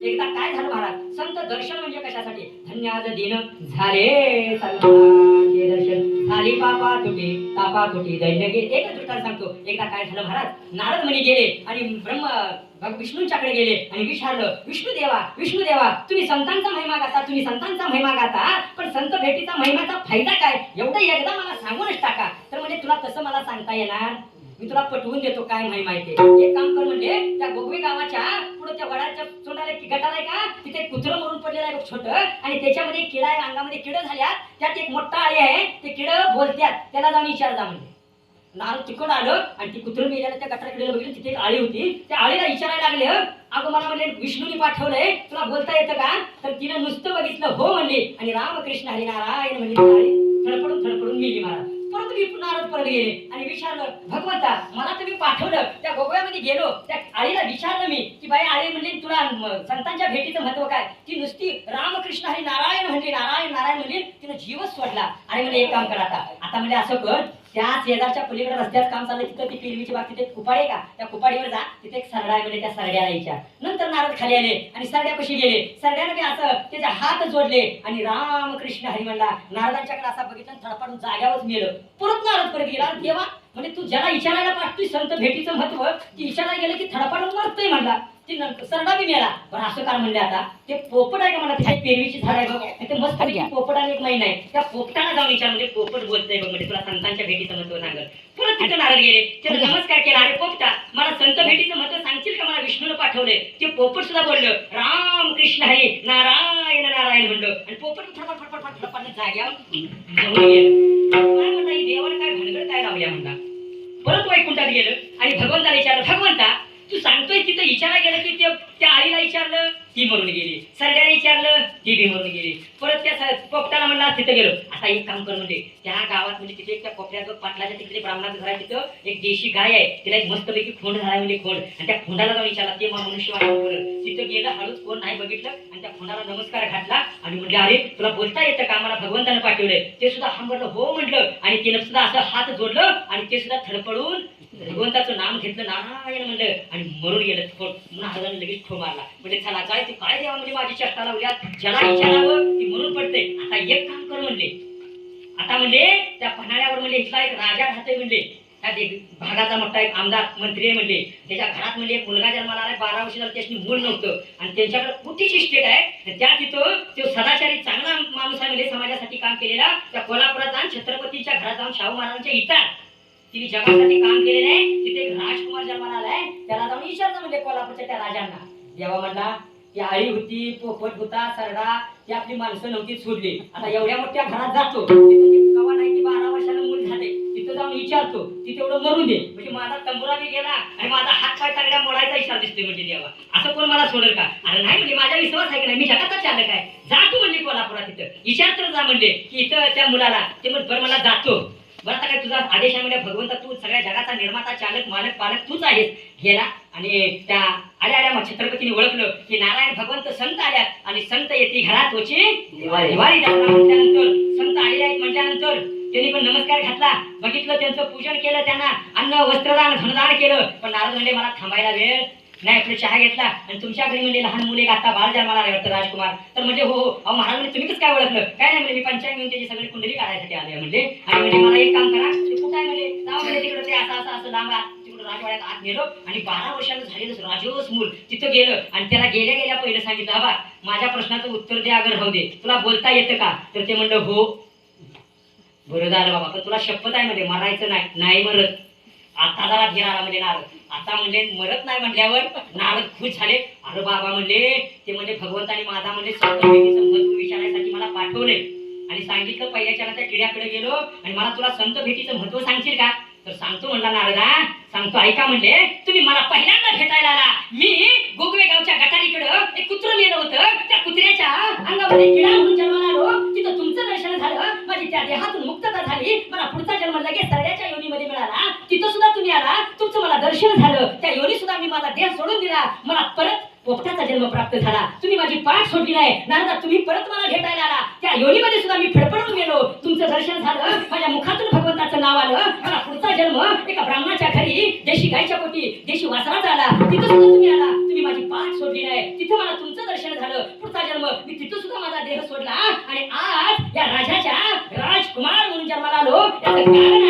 एकदा काय झालं महाराज? संत दर्शन म्हणजे कशासाठी? धन्याज दिन झाले संतांचे दर्शन. झाली पापा तुटे तापा तुटे दैन्य गेले एकच दृष्टांत सांगतो. एकदा काय झालं महाराज? नारद म्हणे गेले आणि ब्रह्म भग- विष्णूंच्याकडे गेले आणि विचारलं विष्णू देवा विष्णू देवा तुम्ही संतांचा महिमा गाता तुम्ही संतांचा महिमा गाता पण संत भेटीचा महिमाचा फायदा काय? एवढं एकदा मला सांगूनच टाका. तर म्हणजे तुला तसं मला सांगता येणार मी तुला पटवून देतो काय माहिती आहे एक काम कर म्हणजे त्या गोगवे गावाच्या पुढे त्या वडाच्या तोंडाला एक आहे का? तिथे कुत्र मरून पडलेलं आहे छोट. आणि त्याच्यामध्ये किडा आहे अंगामध्ये किड झाल्या त्यात एक मोठा आळी आहे. ते किड बोलत्यात. त्याला जाऊन विचार जा म्हणजे. नाल तिकड आलं आणि ती कुत्र मेल्याला त्या गटाकडे बघितलं. तिथे एक आळी होती. त्या आळीला विचारायला लागले अगं मला म्हणले विष्णूने पाठवलंय. तुला बोलता येतं का? तर तिनं नुसतं बघितलं हो म्हणली. आणि रामकृष्ण हरिनारायण म्हणली थडपडून थडपडून गेली महाराज. परत तुम्ही नारद गेले आणि विचारलं भगवंता मला तुम्ही पाठवलं. त्या गोगव्यामध्ये गेलो. त्या आईला विचारलं मी की बाई आई म्हणजे तुला संतांच्या भेटीचं महत्त्व काय? ती नुसती रामकृष्ण हरी नारायण म्हणली नारायण नारायण म्हणली तिनं जीवच सोडला. आणि म्हणजे एक काम करा आता. आता म्हणजे असं कर त्या शेजारच्या पलीकडे रस्त्यात काम चाललं तिथं ती पिरवीची बाग तिथे कुपाडे का? त्या कुपाडीवर जा तिथे एक सरडा गेले त्या सरड्याला विचार नंतर नारद खाली आले आणि सरड्यापाशी गेले. सरड्याने मी असं त्याचे हात जोडले आणि रामकृष्ण हरी म्हणला नारदांच्याकडे असा बघितलं आणि थडपाडून जाग्यावरच मेलं. परत नारद परत गेला देवा म्हणजे तू ज्याला विचारायला पाठतोय संत भेटीचं महत्त्व ती विचारायला गेलं की थडपाडून मरतोय म्हणला. ती सरडा बी मेला. पण असं काय म्हणले आता? ते पोपट आहे का म्हणा तिथे? पेरवीची झाड आहे बघ. ते मस्त पोपट आणि एक महिना आहे. त्या पोपटाला जाऊन विचार म्हणजे पोपट बोलतोय बघ म्हणजे तुला संतांच्या भेटीचं महत्त्व सांगल. परत तिथं नारद गेले. त्याला नमस्कार केला. अरे पोपटा मला संत भेटीचं महत्त्व सांगशील का? मला विष्णूने पाठवले ते पोपट सुद्धा बोललं राम कृष्ण हरी नारायण नारायण म्हणलं. आणि पोपट फटफट फटफट फटफट जाग्यावर देवाला काय भानगड काय लावल्या वैकुंठात गेलं आणि भगवंताला विचारलं भगवंता तू सांगतोय तिथं विचारा गेलं की ते त्या आईला विचारलं? ती मरून गेली. सरड्याला विचारलं ती बी मरून गेली. परत त्या पोपटाला म्हणला तिथं गेलो. आता एक काम कर म्हणजे त्या गावात म्हणजे तिथे एक त्या कोपऱ्याचं पाटलाच्या तिकडे ब्राह्मणाचं घर आहे तिथं एक देशी गाय आहे. तिला एक मस्तपैकी खोंड झाला म्हणजे खोंड. आणि त्या खोंडाला जाऊन विचारला ते मनुष्य तिथं गेलं हळूच कोण नाही बघितलं. आणि त्या खोंडाला नमस्कार घातला आणि म्हणले अरे तुला बोलता येतं का? मला भगवंतानं पाठवलंय. ते सुद्धा हा म्हटलं हो म्हटलं. आणि तिनं सुद्धा असं हात जोडलं आणि ते सुद्धा थडपडून भगवंताचं नाम घेतलं नारायण म्हणलं. आणि मरून गेलं. थोड महाराजांनी लगेच ठो मारला. म्हणजे चला काय ते काय देवा म्हणजे माझी चेष्टा लावल्या ज्याला विचारावं ती म्हणून पडते. आता एक काम कर म्हणले. आता म्हणले त्या पन्हाळ्यावर म्हणजे इथला एक राजा राहतोय म्हणले. त्या भागाचा मोठा एक आमदार मंत्री आहे म्हणले. त्याच्या घरात म्हणजे एक मुलगा जन्माला आलाय बारा वर्ष झालं त्याची मूल नव्हतं. आणि त्यांच्याकडे कुठेची स्टेट आहे? त्या तिथं तो सदाचारी चांगला माणूस आहे म्हणजे समाजासाठी काम केलेला. त्या कोल्हापुरात जाऊन छत्रपतीच्या घरात जाऊन शाहू महाराजांच्या इथं तिने जगासाठी काम केलेलं आहे. तिथे एक राजकुमार जन्माला आलाय. त्याला जाऊन विचारलं म्हणजे कोल्हापूरच्या त्या राजांना. देवा म्हणला ती आळी होती पोपट होता सरडा ती आपली माणसं नव्हती सोडली. आता एवढ्या मोठ्या घरात जातो कवा नाही की बारा वर्षानं मूल झाले. तिथं जाऊन विचारतो ती तेवढं मरून दे. म्हणजे माझा तंबुरा बी गेला आणि माझा हात पाय तागड्या मोडायचा इशारा दिसतोय म्हणजे देवा. असं कोण मला सोडेल का? अरे नाही म्हणजे माझा विश्वास आहे की नाही? मी जगाचा चालक आहे. जा तू म्हणली कोल्हापुरात तिथं विचार तर जा म्हणले की इथं त्या मुलाला ते म्हण बरं मला जातो. बरं काय तुझा आदेश आहे म्हणजे भगवंता तू सगळ्या जगाचा निर्माता चालक मालक पालक तूच आहेस. गेला आणि त्या आल्या आल्या मग छत्रपतीने ओळखलं की नारायण भगवंत संत आल्यात आणि संत येते घरात होची दिवाळी. म्हटल्यानंतर संत आलेले आहेत म्हटल्यानंतर त्यांनी पण नमस्कार घातला. बघितलं त्यांचं पूजन केलं त्यांना. अन्न वस्त्रदान धनदान केलं. पण नारद म्हणले मला थांबायला वेळ नाही आपलं चहा घेतला आणि तुमच्या घरी म्हणजे लहान मुले आता बाळ जन्माला आले? वाटतं राजकुमार. तर म्हणजे हो हो अहो महाराज म्हणजे तुम्हीच काय ओळखलं? काय नाही म्हणजे मी पंचायत घेऊन त्याची सगळी कुंडली काढायसाठी आले म्हणजे आणि म्हणजे मला एक काम करा. ते कुठं आहे? म्हणजे जाऊ म्हणजे तिकडं ते असं असं असं लांब तिकडं राजवाड्यात आत गेलो आणि बारा वर्षानं झालेलं राजोस मूल. तिथं गेलं आणि त्याला गेल्या गेल्या पहिलं सांगितलं बाबा बा माझ्या प्रश्नाचं उत्तर दे अगर राहू दे. तुला बोलता येतं का? तर ते म्हणलं हो. बरं झालं बाबा पण तुला शपथ आहे म्हणजे मरायचं नाही. नाही मरत. आता जरा धीर म्हणजे नारद. आता म्हणले मरत नाही म्हटल्यावर नारद खुश झाले. अरे बाबा म्हणले ते म्हणजे भगवंताने माझा म्हणजे संबंध विचारण्यासाठी मला पाठवले. आणि सांगितलं पहिल्याच्या त्या किड्याकडे गेलो आणि मला तुला संत भेटीचं महत्त्व सांगशील का? तर सांगतो म्हणला नारदा सांगतो ऐका म्हणले तुम्ही मला पहिल्यांदा भेटायला आला. मी गोगवे गावच्या गटारीकडं एक कुत्र नेलं होतं. त्या कुत्र्याच्या अंगामध्ये किडा म्हणून जन्माला आलो. तिथं तुमचं दर्शन झालं. माझी त्या देहातून मुक्तता झाली. मला पुढचा जन्म लगेच सरड्याच्या योनीमध्ये मिळाला तिथं सुद्धा तुम्ही आला तुमचं मला दर्शन झालं त्या योनी सुद्धा मी माझा देह सोडून दिला. मला परत पोपटाचा जन्म प्राप्त झाला. तुम्ही माझी पाठ सोडली नाही. नारदा तुम्ही परत मला भेटायला आला. त्या योनीमध्ये सुद्धा मी फडफडून गेलो. तुमचं दर्शन झालं. माझ्या मुखातून भगवंताचं नाव आलं. मला पुढचा जन्म एका ब्राह्मणाच्या घरी देशी गायच्या पोटी देशी वासराचा आला. तिथं सुद्धा तुम्ही आला. तुम्ही माझी पाठ सोडली नाही. तिथं मला तुमचं दर्शन झालं. पुढचा जन्म. मी तिथं सुद्धा माझा देह सोडला. आणि आज या राजाच्या राजकुमार म्हणून जन्माला आलो. याचं कारण